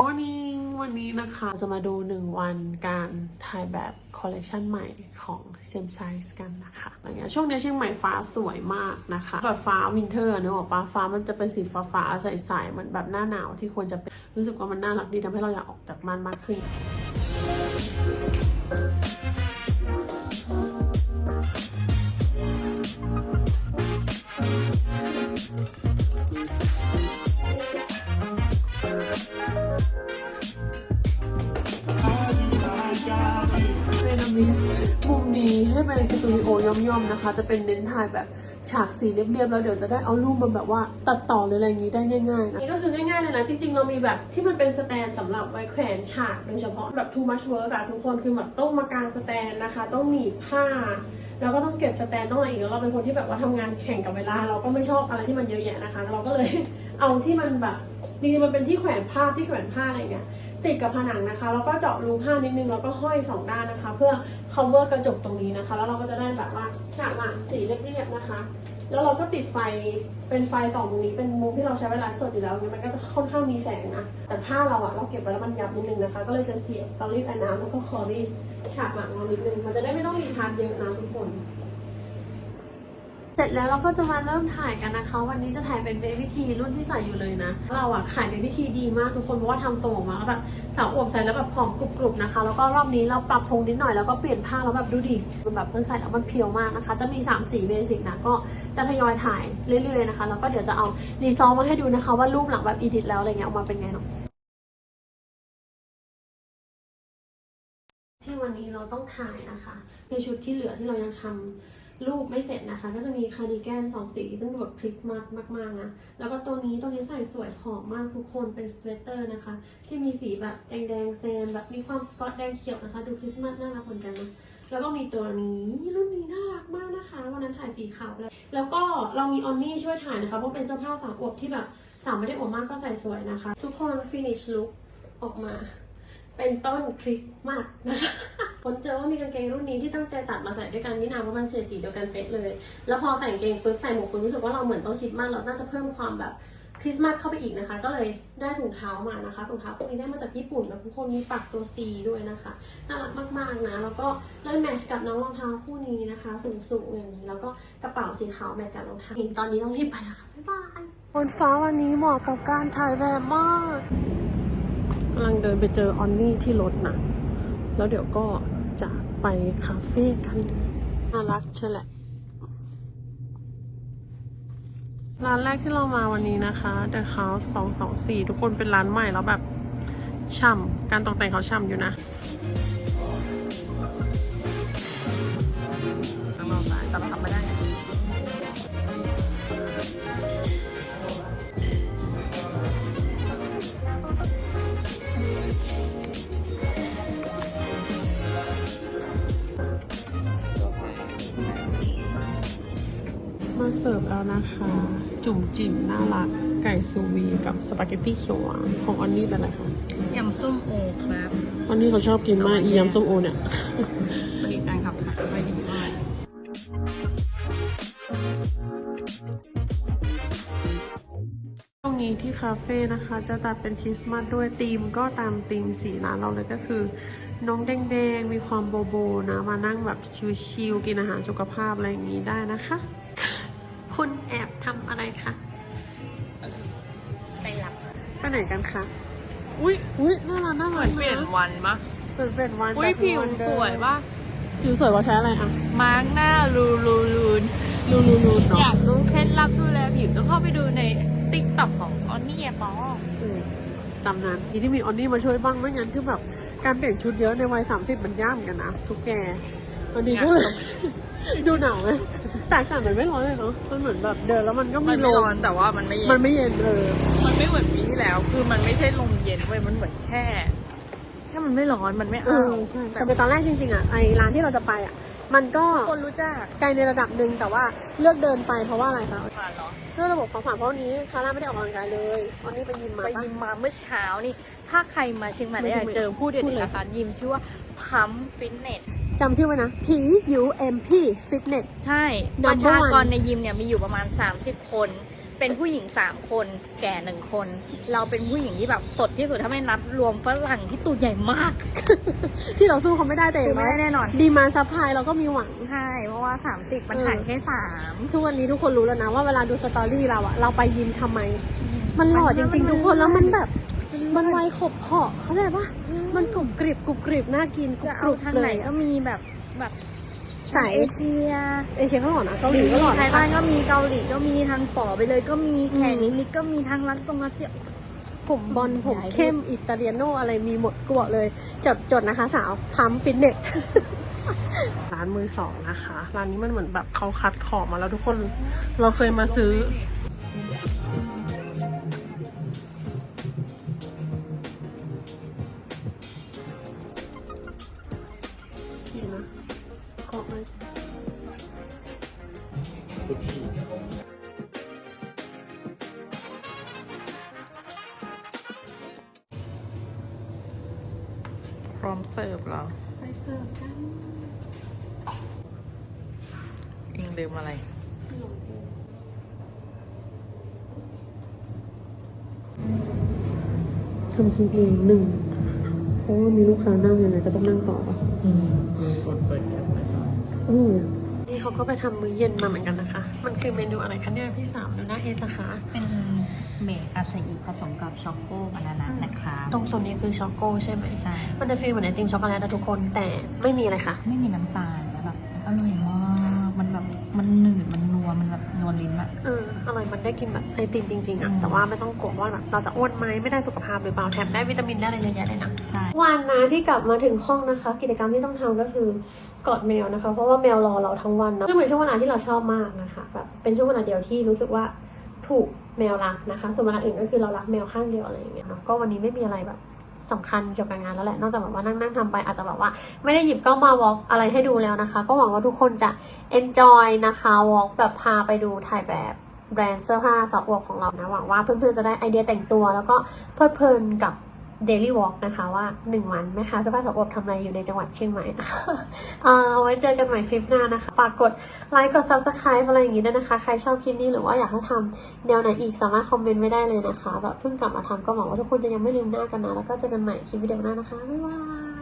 morning วันนี้นะคะจะมาดูหนึ่งวันการถ่ายแบบคอลเลกชันใหม่ของ Same Size กันนะคะอย่างเงี้ยช่วงนี้เชียงใหม่ฟ้าสวยมากนะคะแบบฟ้าวินเทอร์เนอะป้าฟ้ามันจะเป็นสีฟ้าฟ้าใสๆเหมือนแบบหน้าหนาวที่ควรจะเป็นรู้สึกว่ามันน่ารักดีทำให้เราอยากออกจากบ้านมากขึ้น มุมนี้ให้เป็นสตูดิโอย่อมๆนะคะ จะเป็นเน้นถ่ายแบบฉากสีเรียบๆแล้วเดี๋ยวจะได้เอารูปมาแบบว่าตัดต่อหรืออะไรอย่างนี้ได้ง่ายๆนะนี่ก็คือง่ายๆเลยนะจริงๆ เรามีแบบที่มันเป็นสแตนสำหรับไว้แขวนฉากโดยเฉพาะแบบ too much work อะทุกคนคือแบบต้องมากางสแตนนะคะ ต้องหนีผ้าแล้วก็ต้องเก็บสแตนต้องอะไรอีกแล้วเราเป็นคนที่แบบว่าทำงานแข่งกับเวลา เราก็ไม่ชอบอะไรที่มันเยอะแยะนะคะ เราก็เลยเอาที่มันแบบจริงๆมันเป็นที่แขวนผ้าที่แขวนผ้าอะไรเงี้ย ติดกับผนังนะคะ แล้วก็เจาะรูผ้านิดนึงแล้วก็ห้อยสองด้านนะคะ เพื่อ cover กระจกตรงนี้นะคะ แล้วเราก็จะได้แบบว่าฉากหลังสีเรียบๆนะคะ แล้วเราก็ติดไฟเป็นไฟสองตรงนี้เป็นมุมที่เราใช้เวลาสดอยู่แล้วเนี่ยมันก็จะค่อนข้างมีแสงนะแต่ผ้าเราอะเราเก็บไว้แล้วมันยับนิดนึงนะคะ ก็เลยจะเสียบเตารีดไอ้น้ำแล้วก็คอรีดฉากหลังเรานิดนึงมันจะได้ไม่ต้องรีทาร์เยอะนะทุกคน เสร็จแล้วเราก็จะมาเริ่มถ่ายกันนะคะ วันนี้จะถ่ายเป็นเบบี้ทีรุ่นที่ใส่อยู่เลยนะ เราอะขายเบบี้ทีดีมากทุกคนเพราะว่าทำทรงออกมาแล้วแบบสาวอวบใส่แล้วแบบผอมกรุบๆนะคะ แล้วก็รอบนี้เราปรับทรงนิดหน่อยแล้วก็เปลี่ยนผ้าแล้วแบบดูดิมันแบบมันใส่แล้วมันเพียวมากนะคะ จะมี3ามสีเบสิกนะก็จะทยอยถ่ายเรื่อยๆนะคะแล้วก็เดี๋ยวจะเอารีซอมาให้ดูนะคะ ว่ารูปหลังแบบอีดิทแล้วอะไรเงี้ยออกมาเป็นไงเนาะที่วันนี้เราต้องถ่ายนะคะในชุดที่เหลือที่เรายังทำ รูปไม่เสร็จนะคะ ก็จะมีคาร์ดิแกนสองสีซึ่งแบบคริสต์มาสมากๆนะ แล้วก็ตัวนี้ตัวนี้ใส่สวยหอมมากทุกคนเป็นสเวตเตอร์นะคะ ที่มีสีแบบแดงๆแซมแบบมีความสกอตแดงเขียวนะคะ ดูคริสต์มาสน่ารักเหมือนกันนะแล้วก็มีตัวนี้รุ่นนี้น่ารักมากนะคะวันนั้นถ่ายสีขาวเลยแล้วก็เรามีออนนี่ช่วยถ่ายนะคะเพราะเป็นเสื้อผ้าสาวอวบที่แบบสาวไม่ได้อวบมากก็ใส่สวยนะคะ ทุกคนฟินิชลุคออกมา เป็นต้นคริสต์มาสนะคะ คนเจอว่ามีกางเกงรุ่นนี้ที่ตั้งใจตัดมาใส่ด้วยกันนี่นาเพราะมันเฉดสีเดียวกันเป๊ะเลย แล้วพอใส่กางเกงปุ๊บใส่หมวกปุ๊บรู้สึกว่าเราเหมือนต้นคริสต์มาสเราน่าจะเพิ่มความแบบคริสต์มาสเข้าไปอีกนะคะ ก็เลยได้ถุงเท้ามานะคะถุงเท้าพวกนี้ได้มาจากญี่ปุ่นแล้วทุกคนมีปักตัว C ด้วยนะคะน่ารักมากๆนะแล้วก็เลยแมชกับน้องรองเท้าคู่นี้นะคะ สูงๆอย่างนี้แล้วก็กระเป๋าสีขาวแมทกับรองเท้าตอนนี้ต้องรีบไปแล้วค่ะบ๊ายบายบนฟ้าวันนี้เหมาะกับการถ่ายแบบมากกำลังเดินไปเจอออนนี่ที่รถนะแล้วเดี๋ยวก็ จะไปคาเฟ่กันน่ารักใช่แหละร้านแรกที่เรามาวันนี้นะคะ The House 224 ทุกคนเป็นร้านใหม่แล้วแบบฉ่ำ การตกแต่งเขาฉ่ำอยู่นะ นะคะ จุ่มจิ๋มน่ารัก ไก่ซูวีกับสปาเกตตี้เขียวหวานของออนนี่เป็นอะไรคะยำส้มโอครับออนนี่เขาชอบกินมากอียำส้มโอเนี่ยพอดีแฟนคลับค่ะไม่ดีมากตรงนี้ที่คาเฟ่นะคะ จะตัดเป็นคริสต์มาสด้วยธีมก็ตามธีมสีร้านเราเลยก็คือ น้องแดงๆ มีความโบโบนะ มานั่งแบบชิวๆกินอาหารสุขภาพอะไรอย่างนี้ได้นะคะ คุณแอบทำอะไรคะไปหลับไปไหนกันคะ อุ้ยอุ้ยน่ารักน่าเหรัมือกนเปลี่ยนวันปะเปลี่ยนเปลี่ยนวันอุ้ยแบบผิววันเดิสมวยปะผิวสวยว่าใช้อะไรอะมาร์กหน้าลูลูลูนรูรูรูเนาะอยากรู้เคล็ดลับดูแลผิวต้องเข้าไปดูในติ๊กต็อกของออนนี่ปออืมตามนั้นทีที่มีออนนี่มาช่วยบ้างไม่งั้นคือแบบการเปลี่ยนชุดเยอะในวัยสามสิบมันยากเหมือนกันนะทุกแกวันนี้ก็เลย ดูหนาวไหมแต่อากาศมันไม่ร้อนเลยเนาะมันเหมือนแบบเดินแล้วมันก็มัมีนลไม่มร้อนแต่ว่ามันไม่เย็น มันไม่เย็นเลยมันไม่เหมือนปีที่แล้ว คือมันไม่ใช่ลมเย็นเว้ย มันเหมือนแค่ แค่มันไม่ร้อน มันไม่เออ้าอวใช่แต่เป็นตอนแรกจริงๆอะไอร้านที่เราจะไปอะ มันก็คนรู้จักไกลในระดับหนึ่งแต่ว่าเลือกเดินไปเพราะว่าอะไรคะผ่านเหรอเชื่อระบบความผ่านเพราะวันนี้คาร่าไม่ได้ออกกำลังกายเลยวันนี้ไปยิมมาไปปะ ยิมมาเมื่อเช้านี่ ถ้าใครมาเชียงใหม่ไม่ได้ใช่ อยากเจอผู้เด็ดพูดเลยนะคะยิมชื่อว่าพัมฟิตเนส จำชื่อไว้นะ P U M P Fitness ใช่ Number ประชากร one ในยิมเนี่ยมีอยู่ประมาณ 30 คน เป็นผู้หญิงสามคน แก่หนึ่งคน เราเป็นผู้หญิงที่แบบสดที่สุดถ้าไม่นับรวมฝรั่งที่ตัวใหญ่มาก ที่เราสู้เขาไม่ได้แต่คือไม่ได้แน่นอน ดีมาซัพพลายเราก็มีหวัง ใช่ เพราะว่า 30 มันเออหารแค่สามทุกวันนี้ทุกคนรู้แล้วนะว่าเวลาดูสตอรี่เราอะเราไปยิมทำไม มันหล่อจริง ๆ ทุกคนแล้วมันแบบ มันไวขบเพาะเขาใจปะมันกรุบกริบกรุบกริบน่ากินกรุจะบกเอารุบทางเลไหนยก็มีแบบแบบสายเอเชียเอเชียก็หล่อนะเกาหลีก็หล่อไทยนะบ้าคะนก็มีเกาหลีก็มีทางฝอไปเลยก็มีแขกอืมนิดๆก็มีทางรัสตรงรัสเซีย ผมบอลผมใหญ่เข้มอิตาเลียโนอะไรมีหมดกลัวเลย จดจดนะคะสาวพัมฟิตเนส ร้านมือสองนะคะ ร้านนี้มันเหมือนแบบเขาคัดของมาแล้วทุกคน เราเคยมาซื้อ พร้อมเสิร์ฟแล้ว ไปเสิร์ฟกันเองลืมอะไรทำกินเองหนึ่งเพราะว่ามีลูกค้านั่งยังไงก็ต้องนั่งต่อป่ะอืมอร่อยอะนี่ เขาก็ไปทำมื้อเย็นมาเหมือนกันนะคะ มันคือเมนูอะไรคะเนี่ยพี่สามดูหน้าเอสนะคะ เป็นเมกอาซาอิผสมกับช็อกโกบานานานะคะ ตรงตัวนี้คือช็อกโกใช่ไหมใช่ มันจะฟีลเหมือนไอติมช็อกโกแลตนะทุกคนแต่ไม่มีอะไรค่ะ ไม่มีน้ำตาลแล้วแบบอร่อยมาก มันแบบมันหนืดมันนัวมัน แบบนัวลิ้นอะเอออร่อยมันได้กินแบบไอติมจริงๆอะอืมแต่ว่าไม่ต้องกลัวว่าแบบเราจะอ้วนไหมไม่ได้สุขภาพหรือเปล่าแถมได้วิตามินได้อะไรเยอะแยะเลยนะใช่วันนะที่กลับมาถึงห้องนะคะ กิจกรรมที่ต้องทำก็คือกอดแมวนะคะ เพราะว่าแมวรอเราทั้งวันเนอะซึ่งเป็นช่วงเวลาที่เราชอบมากนะคะแบบเป็นช่วงเวลาเดียวที่รู้สึกว่าถูกแมวรักนะคะ ส่วนเวลาอื่นก็คือเรารักแมวข้างเดียวอะไรอย่างเงี้ยเนาะก็วันนี้ไม่มีอะไรแบบ สำคัญเกี่ยวกับงานแล้วแหละ นอกจากแบบว่านั่งนั่งทำไปอาจจะแบบว่า ไม่ได้หยิบกล้องมาวอล์กอะไรให้ดูแล้วนะคะ ก็หวังว่าทุกคนจะ enjoy นะคะวอล์กแบบพาไปดูถ่ายแบบแบรนด์เสื้อผ้าสอบวกของเรานะหวังว่าเพื่อนๆจะได้ไอเดียแต่งตัว แล้วก็เพลิดเพลินกับ เดลี่วอล์กนะคะว่า 1 วันแม่ค้าสภาพสอบอบทำอะไรอยู่ในจังหวัดเชียงใหม่นะคะเออเอาไว้เจอกันใหม่คลิปหน้านะคะ ฝากกดไลค์กด Subscribe อะไรอย่างงี้ด้วยนะคะ ใครชอบคลิปนี้หรือว่าอยากให้ทำแนวไหนอีกสามารถคอมเมนต์ไว้ได้เลยนะคะแบบเพิ่งกลับมาทำก็หวังว่าทุกคนจะยังไม่ลืมหน้ากันนะ แล้วก็เจอกันใหม่คลิปวิดีโอหน้านะคะบ๊ายบาย